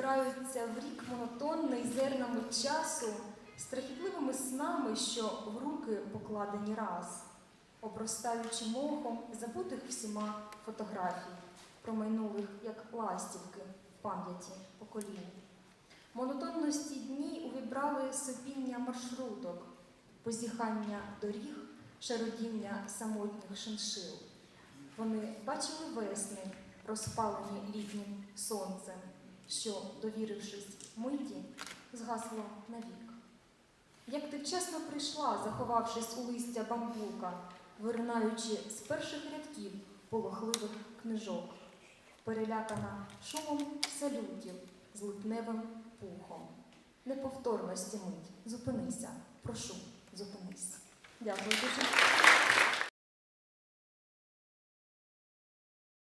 збираються в рік монотонний зернами часу, страхітливими снами, що в руки покладені раз, обростаючи мохом забутих всіма фотографій, промайнулих як ластівки в пам'яті поколінь. Монотонності дні увібрали сопіння маршруток, позіхання доріг, шародіння самотніх шиншил. Вони бачили весни, розпалені літнім сонцем, що, довірившись миті, згасло навік. Як ти вчасно прийшла, заховавшись у листя бамбука, виринаючи з перших рядків полохливих книжок, перелякана шумом салютів з липневим пухом. Неповторності мить. Зупинися, прошу, зупинись. Дякую дуже.